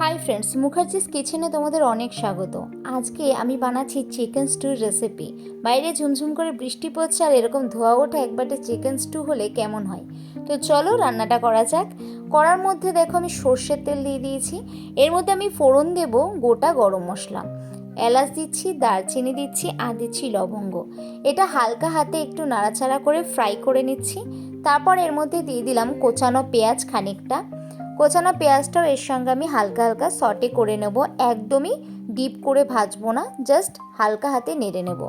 Hi friends Mukherjees কিচেনে তোমাদের অনেক স্বাগত। আজকে আমি বানাচ্ছি চিকেন স্টুর রেসিপি বাইরে ঝুমঝুম করে বৃষ্টি পড়ছে আর এরকম ধোয়া ওঠা একবারে চিকেন স্টু হলে কেমন হয়? তো চলো রান্নাটা করা যাক। করার মধ্যে দেখো আমি সর্ষের তেল দিয়ে দিয়েছি। এর মধ্যে আমি ফোড়ন দেব, গোটা গরম মশলা। এলাচ দিচ্ছি, দারচিনি দিচ্ছি আর দিচ্ছি লবঙ্গ। এটা হালকা হাতে একটু নাড়াচাড়া করে ফ্রাই করে নিচ্ছি। তারপর এর মধ্যে দিয়ে দিলাম কোচানো পেঁয়াজ খানিকটা। কোচানো পেঁয়াজটাও এর সঙ্গে আমি হালকা হালকা সটে করে নেব। একদমই ডিপ করে ভাজবো না, জাস্ট হালকা হাতে নেড়ে নেব।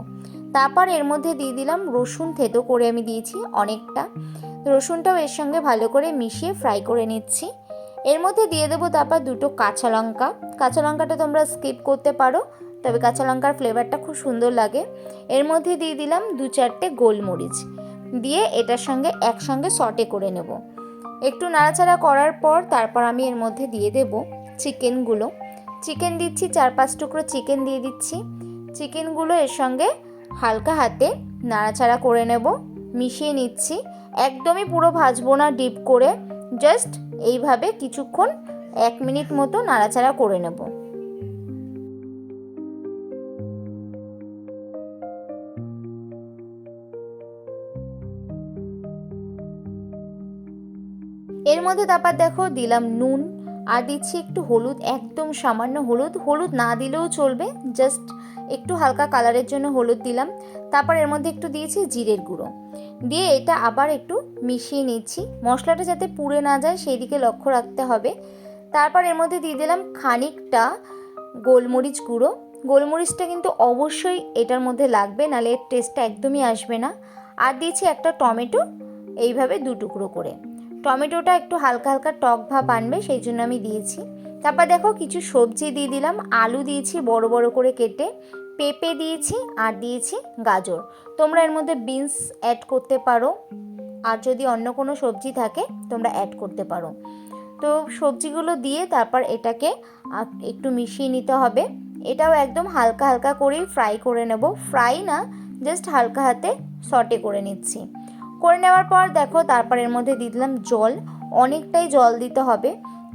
তারপর এর মধ্যে দিয়ে দিলাম রসুন থেতো করে আমি দিয়েছি অনেকটা। রসুনটাও এর সঙ্গে ভালো করে মিশিয়ে ফ্রাই করে নিচ্ছি। এর মধ্যে দিয়ে দেবো তারপর দুটো কাঁচা লঙ্কা। কাঁচা লঙ্কাটা তোমরা স্কিপ করতে পারো, তবে কাঁচা লঙ্কার ফ্লেভারটা খুব সুন্দর লাগে। এর মধ্যে দিয়ে দিলাম দু চারটে গোলমরিচ। দিয়ে এটার সঙ্গে একসঙ্গে সটে করে নেব। একটু নাড়াচাড়া করার পর তারপর আমি এর মধ্যে দিয়ে দেব চিকেনগুলো। চিকেন দিচ্ছি, চার পাঁচ টুকরো চিকেন দিয়ে দিচ্ছি। চিকেনগুলো এর সঙ্গে হালকা হাতে নাড়াচাড়া করে নেব, মিশিয়ে নিচ্ছি। একদমই পুরো ভাজবো না ডিপ করে, জাস্ট এইভাবে কিছুক্ষণ এক মিনিট মতো নাড়াচাড়া করে নেব। এর মধ্যে তারপর দেখো দিলাম নুন, আর দিচ্ছি একটু হলুদ, একদম সামান্য হলুদ। হলুদ না দিলেও চলবে জাস্ট একটু হালকা কালারের জন্য হলুদ দিলাম। তারপর এর মধ্যে একটু দিয়েছি জিরের গুঁড়ো। দিয়ে এটা আবার একটু মিশিয়ে নিচ্ছি। মশলাটা যাতে পুড়ে না যায় সেই দিকে লক্ষ্য রাখতে হবে। তারপর এর মধ্যে দিয়ে দিলাম খানিকটা গোলমরিচ গুঁড়ো। গোলমরিচটা কিন্তু অবশ্যই এটার মধ্যে লাগবে নাহলে এর টেস্টটা একদমই আসবে না। আর দিয়েছি একটা টমেটো, এইভাবে দু টুকরো করে। টমেটোটা একটু হালকা হালকা টক ভাব আনবে, সেই জন্য আমি দিয়েছি। তারপর দেখো কিছু সবজি দিয়ে দিলাম, আলু দিয়েছি বড় বড় করে কেটে, পেঁপে দিয়েছি আর দিয়েছি গাজর। তোমরা এর মধ্যে বিনস অ্যাড করতে পারো, আর যদি অন্য কোনো সবজি থাকে, তোমরা অ্যাড করতে পারো। তো সবজিগুলো দিয়ে তারপর এটাকে একটু মিশিয়ে নিতে হবে। এটাও একদম হালকা হালকা করেই ফ্রাই করে নেব। ফ্রাই না জাস্ট হালকা হাতে সটে করে নিচ্ছি। করে নেওয়ার পর দেখো তারপর এর মধ্যে দিয়ে দিলাম জল। অনেকটাই জল দিতে হবে।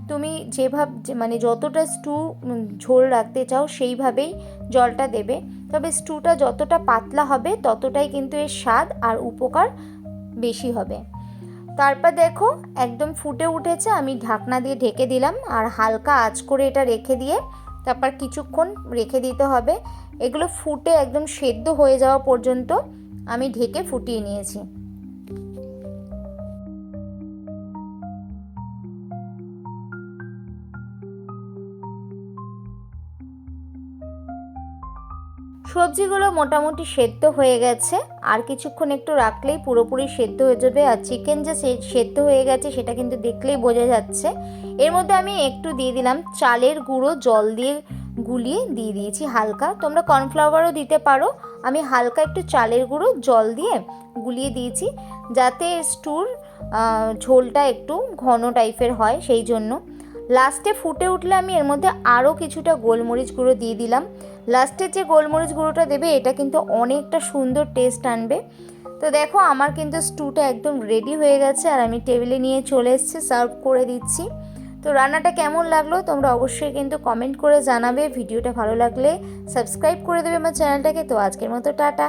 তুমি যেভাবে মানে যতটা স্টু ঝোল রাখতে চাও সেইভাবেই জলটা দেবে। তবে স্টুটা যতটা পাতলা হবে ততটাই কিন্তু এর স্বাদ আর উপকার বেশি হবে। তারপর দেখো একদম ফুটে উঠেছে, আমি ঢাকনা দিয়ে ঢেকে দিলাম আর হালকা আঁচ করে এটা রেখে দিয়ে তারপর কিছুক্ষণ রেখে দিতে হবে। এগুলো ফুটে একদম সেদ্ধ হয়ে যাওয়া পর্যন্ত আমি ঢেকে ফুটিয়ে নিয়েছি। সবজিগুলো মোটামুটি সেদ্ধ হয়ে গেছে। আর কিছুক্ষণ একটু রাখলেই পুরোপুরি সেদ্ধ হয়ে যাবে। আর চিকেন যে সেদ্ধ হয়ে গেছে সেটা কিন্তু দেখলেই বোঝা যাচ্ছে। এর মধ্যে আমি একটু দিয়ে দিলাম চালের গুঁড়ো, জল দিয়ে গুলিয়ে দিয়ে দিয়েছি হালকা। তোমরা কর্নফ্লাওয়ারও দিতে পারো। আমি হালকা একটু চালের গুঁড়ো, জল দিয়ে গুলিয়ে দিয়েছি। যাতে স্টুর ঝোলটা একটু ঘন টাইপের হয় সেই জন্য। লাস্টে ফুটে উঠলে আমি এর মধ্যে আরও কিছুটা গোলমরিচ গুঁড়ো দিয়ে দিলাম। লাস্টে যে গোলমরিচ গুঁড়োটা দেবে, এটা কিন্তু অনেকটা সুন্দর টেস্ট আনবে। তো দেখো, আমার কিন্তু স্টুটা একদম রেডি হয়ে গেছে আর আমি টেবিলে নিয়ে চলে এসেছি সার্ভ করে দিচ্ছি। তো রান্নাটা কেমন লাগল, তোমরা অবশ্যই কিন্তু কমেন্ট করে জানাবে। ভিডিওটা ভালো লাগলে সাবস্ক্রাইব করে দেবে আমার চ্যানেলটাকে তো আজকের মতো টাটা।